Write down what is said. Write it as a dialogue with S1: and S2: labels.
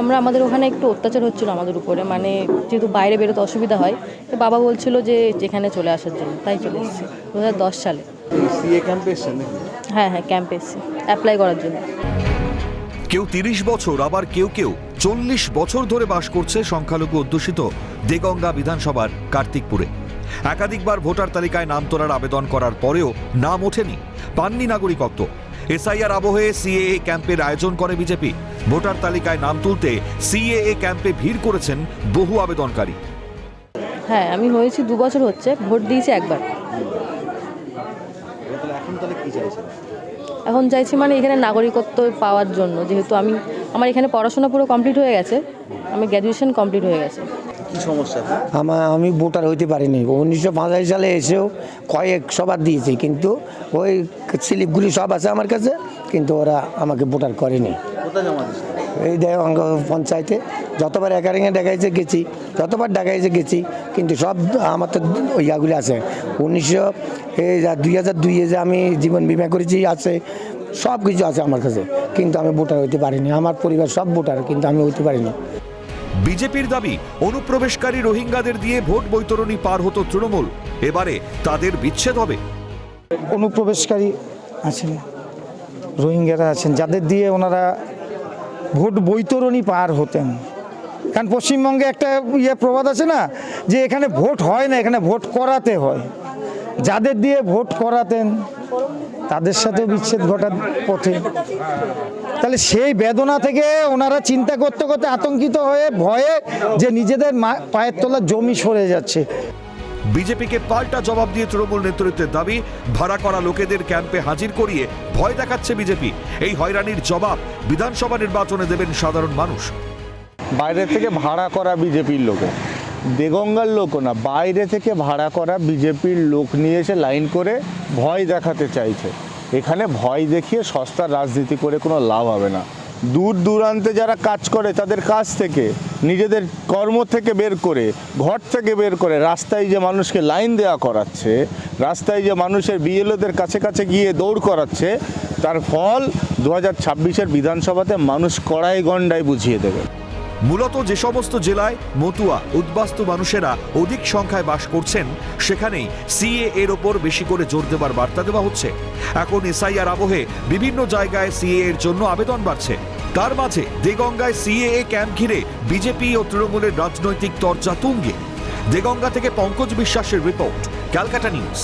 S1: আমরা আমাদের ওখানে একটু অত্যাচার হচ্ছিল আমাদের উপরে মানে যেহেতু বাইরে বেরোতে অসুবিধা হয় তো বাবা বলছিল যে যেখানে চলে আসার জন্য তাই চলে এসেছি দু হাজার দশ সালে। হ্যাঁ হ্যাঁ ক্যাম্পে এসেছি অ্যাপ্লাই করার জন্য।
S2: কেউ তিরিশ বছর আবার কেউ কেউ চল্লিশ বছর ধরে বাস করছে সংখ্যালঘু অধ্যুষিত দেগঙ্গা বিধানসভার কার্তিকপুরে। একাধিকবার ভোটার তালিকায় নাম তোলার আবেদন করার পরেও নাম ওঠেনি পাননি নাগরিকত্ব। এসআইআর আবহে সিএএ ক্যাম্পের আয়োজন করে বিজেপি। ভোটার তালিকায় নাম তুলতে সিএএ ক্যাম্পে ভিড় করেছেন বহু আবেদনকারী।
S1: হ্যাঁ আমি হয়েছি দু বছর হচ্ছে ভোট দিয়েছি একবার।
S3: এখন
S1: চাইছি মানে এখানে নাগরিকত্ব পাওয়ার জন্য যেহেতু আমি আমার এখানে পড়াশোনা পুরো কমপ্লিট হয়ে গেছে আমি গ্র্যাজুয়েশন কমপ্লিট হয়ে গেছে।
S3: কি সমস্যা?
S4: আমার আমি ভোটার হইতে পারিনি। উনিশশো পঁচাশি সালে এসেও কয়েক সবার দিয়েছি কিন্তু ওই স্লিপগুলি সব আছে আমার কাছে কিন্তু ওরা আমাকে ভোটার করেনি। এই দেয় পঞ্চায়েতে। যতবার একারিংয়ে দেখাইছে গেছি যতবার দেখাইছে গেছি কিন্তু সব আমার তো ইয়াগুলি আছে। উনিশশো এই যা দুই হাজার দুইয়ে যে আমি জীবন বিমা করেছি আছে সব কিছু আছে আমার কাছে কিন্তু আমি ভোটার হইতে পারিনি। আমার পরিবার সব ভোটার কিন্তু আমি হইতে পারিনি।
S2: বিজেপির দাবি, অনুপ্রবেশকারী রোহিঙ্গাদের দিয়ে ভোট বৈতরণী পার হতো তৃণমূল। এবারে তাদের বিচ্ছেদ হবে।
S5: অনুপ্রবেশকারী আছেন, রোহিঙ্গারা আছেন, যাদের দিয়ে ওনারা ভোট বৈতরণী পার হতেন। কারণ পশ্চিমবঙ্গে একটা ইয়ে প্রবাদ আছে না, যে এখানে ভোট হয় না, এখানে ভোট করাতে হয়। যাদের দিয়ে ভোট করাতেন, তাদের সাথে বিচ্ছেদ ঘটার পথে। তাহলে সেই বেদনা থেকে ওনারা চিন্তা করতে করতে আতঙ্কিত হয়ে ভয়ে যে নিজেদের মা- পায়ের তলা জমি সরে যাচ্ছে।
S2: বিজেপিকে পাল্টা জবাব দিয়ে তৃণমূল নেতৃত্বের দাবি ভাড়া করা লোকেদের ক্যাম্পে হাজির করিয়ে ভয় দেখাচ্ছে বিজেপি। এই হয়রানির জবাব বিধানসভা নির্বাচনে দেবেন সাধারণ মানুষ।
S6: বাইরে থেকে ভাড়া করা বিজেপির লোকে। দেগঙ্গার লোকও না বাইরে থেকে ভাড়া করা বিজেপির লোক নিয়ে এসে লাইন করে ভয় দেখাতে চাইছে। এখানে ভয় দেখিয়ে সস্তার রাজনীতি করে কোনো লাভ হবে না। দূর দূরান্তে যারা কাজ করে তাদের কাজ থেকে, নিজেদের কর্ম থেকে বের করে, ঘর থেকে বের করে, রাস্তায় যে মানুষকে লাইন দেওয়া করাচ্ছে, রাস্তায় যে মানুষের বিএলওদের কাছে কাছে গিয়ে দৌড় করাচ্ছে, তার ফল দু হাজার বিধানসভাতে মানুষ কড়াই গণ্ডায় বুঝিয়ে দেবে।
S2: মূলত যে সমস্ত জেলায় মতুয়া, উদ্বাস্তু মানুষেরা অধিক সংখ্যায় বাস করছেন, সেখানেই সিএ এর ওপর বেশি করে জোর দেবার বার্তা দেওয়া হচ্ছে। এখন এসআইআর আবহে বিভিন্ন জায়গায় সিএ এর জন্য আবেদন বাড়ছে। তার মাঝে দেগঙ্গায় সিএএ ক্যাম্প ঘিরে বিজেপি ও তৃণমূলের রাজনৈতিক তরজা তুঙ্গে। দেগঙ্গা থেকে পঙ্কজ বিশ্বাসের রিপোর্ট, ক্যালকাটা নিউজ।